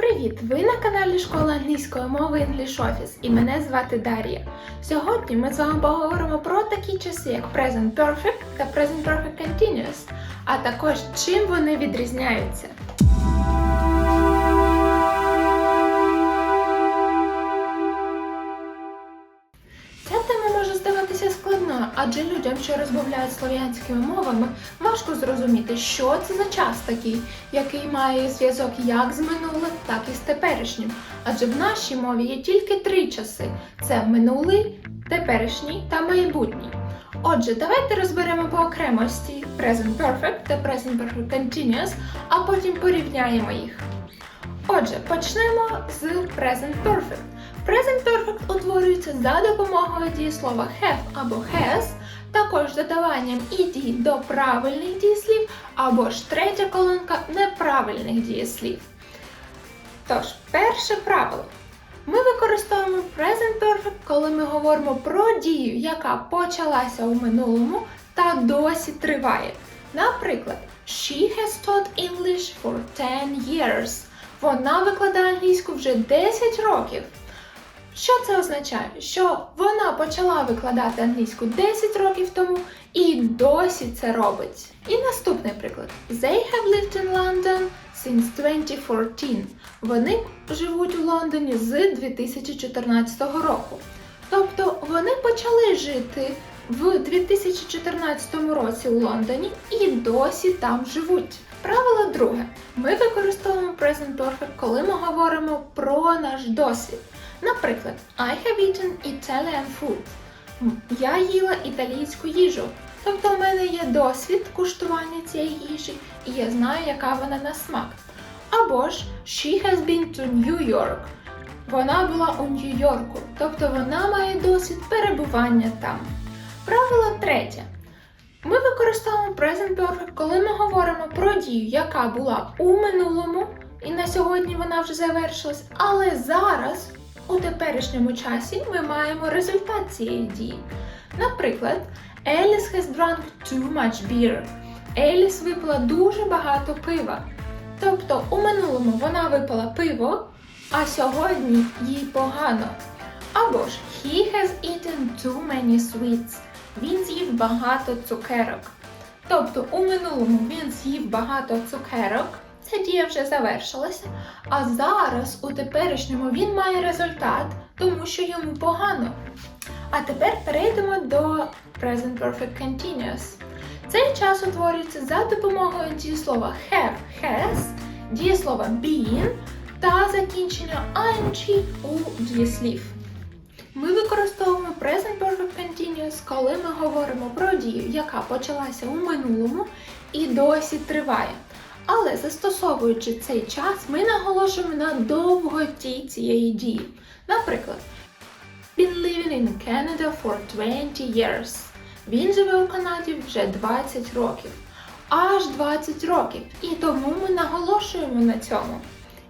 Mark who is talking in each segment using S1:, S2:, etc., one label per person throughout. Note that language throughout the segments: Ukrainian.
S1: Привіт! Ви на каналі Школа англійської мови English Office і мене звати Дар'я. Сьогодні ми з вами поговоримо про такі часи, як Present Perfect та Present Perfect Continuous, а також чим вони відрізняються. Адже людям, що розмовляють слов'янськими мовами, важко зрозуміти, що це за час такий, який має зв'язок як з минулим, так і з теперішнім. Адже в нашій мові є тільки три часи: це минулий, теперішній та майбутній. Отже, давайте розберемо по окремості Present Perfect та Present Perfect Continuous, а потім порівняємо їх. Отже, почнемо з Present Perfect. Present Perfect утворюється за допомогою дієслова have або has, також додаванням іді до правильних дієслів, або ж третя колонка неправильних дієслів. Тож, перше правило. Ми використовуємо Present Perfect, коли ми говоримо про дію, яка почалася у минулому та досі триває. Наприклад, She has taught English for 10 years. Вона викладає англійську вже 10 років. Що це означає? Що вона почала викладати англійську 10 років тому і досі це робить. І наступний приклад. They have lived in London since 2014. Вони живуть у Лондоні з 2014 року. Тобто вони почали жити в 2014 році у Лондоні і досі там живуть. Правило друге. Ми використовуємо Present Perfect, коли ми говоримо про наш досвід. Наприклад, I have eaten Italian food. Я їла італійську їжу. Тобто в мене є досвід куштування цієї їжі, і я знаю, яка вона на смак. Або ж She has been to New York. Вона була у Нью-Йорку, тобто вона має досвід перебування там. Правило третє. Ми використовуємо Present Perfect, коли ми говоримо про дію, яка була у минулому, і на сьогодні вона вже завершилась, але зараз, у теперішньому часі, ми маємо результат цієї дії. Наприклад, Alice has drunk too much beer. Еліс випила дуже багато пива. Тобто у минулому вона випила пиво, а сьогодні їй погано. Або ж He has eaten too many sweets. Він з'їв багато цукерок. Тобто у минулому він з'їв багато цукерок, ця дія вже завершилася, а зараз у теперішньому він має результат, тому що йому погано. А тепер перейдемо до Present Perfect Continuous. Цей час утворюється за допомогою дієслова have, has, дієслова been та закінчення ing у дієслів. Ми використовуємо Present Perfect Continuous, коли ми говоримо про дію, яка почалася у минулому і досі триває. Але застосовуючи цей час, ми наголошуємо на довготі цієї дії. Наприклад, been living in Canada for 20 years. Він живе у Канаді вже 20 років. Аж 20 років. І тому ми наголошуємо на цьому.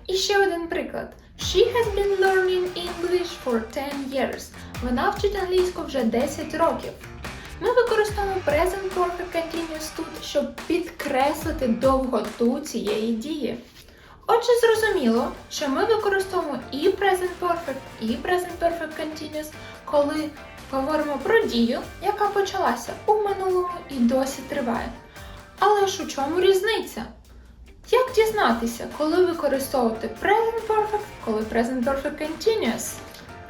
S1: І ще один приклад. She has been learning English for 10 years. Вона вчить англійську вже 10 років. Ми використовуємо Present Perfect Continuous тут, щоб підкреслити довготу цієї дії. Отже, зрозуміло, що ми використовуємо і Present Perfect, і Present Perfect Continuous, коли говоримо про дію, яка почалася у минулому і досі триває. Але ж у чому різниця? Як дізнатися, коли використовувати Present Perfect, коли Present Perfect Continuous?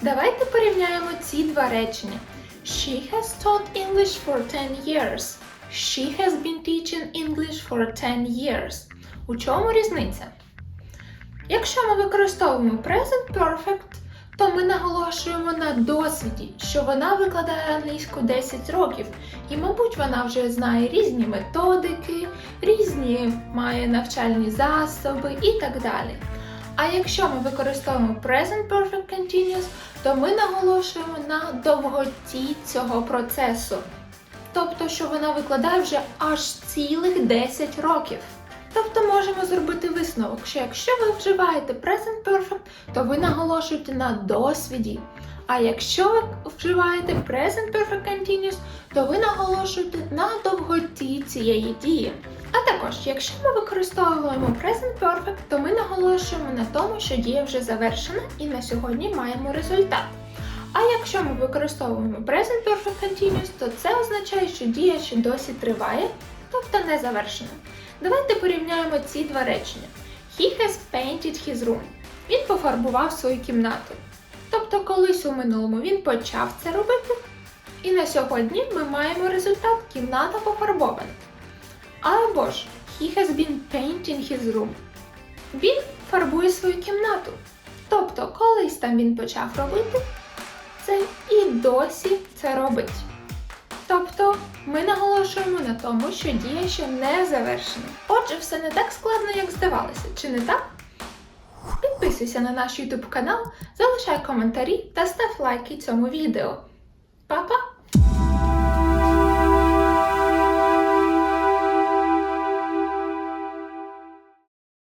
S1: Давайте порівняємо ці два речення. She has taught English for 10 years. She has been teaching English for 10 years. У чому різниця? Якщо ми використовуємо Present Perfect, то ми наголошуємо на досвіді, що вона викладає англійську 10 років, і, мабуть, вона вже знає різні методики, різні має навчальні засоби і так далі. А якщо ми використовуємо Present Perfect Continuous, то ми наголошуємо на довготі цього процесу. Тобто, що вона викладає вже аж цілих 10 років. Тобто можемо зробити висновок, що якщо ви вживаєте Present Perfect, то ви наголошуєте на досвіді. А якщо ви вживаєте Present Perfect Continuous, то ви наголошуєте на довготі цієї дії. Також, якщо ми використовуємо Present Perfect, то ми наголошуємо на тому, що дія вже завершена і на сьогодні маємо результат. А якщо ми використовуємо Present Perfect Continuous, то це означає, що дія ще досі триває, тобто не завершена. Давайте порівняємо ці два речення. He has painted his room. Він пофарбував свою кімнату. Тобто, колись у минулому він почав це робити, і на сьогодні ми маємо результат кімната пофарбована. Або ж he has been painting his room. Він фарбує свою кімнату. Тобто, колись там він почав робити це і досі це робить. Тобто ми наголошуємо на тому, що дія ще не завершена. Отже, все не так складно, як здавалося, чи не так? Підписуйся на наш YouTube канал, залишай коментарі та став лайки цьому відео. Па-па!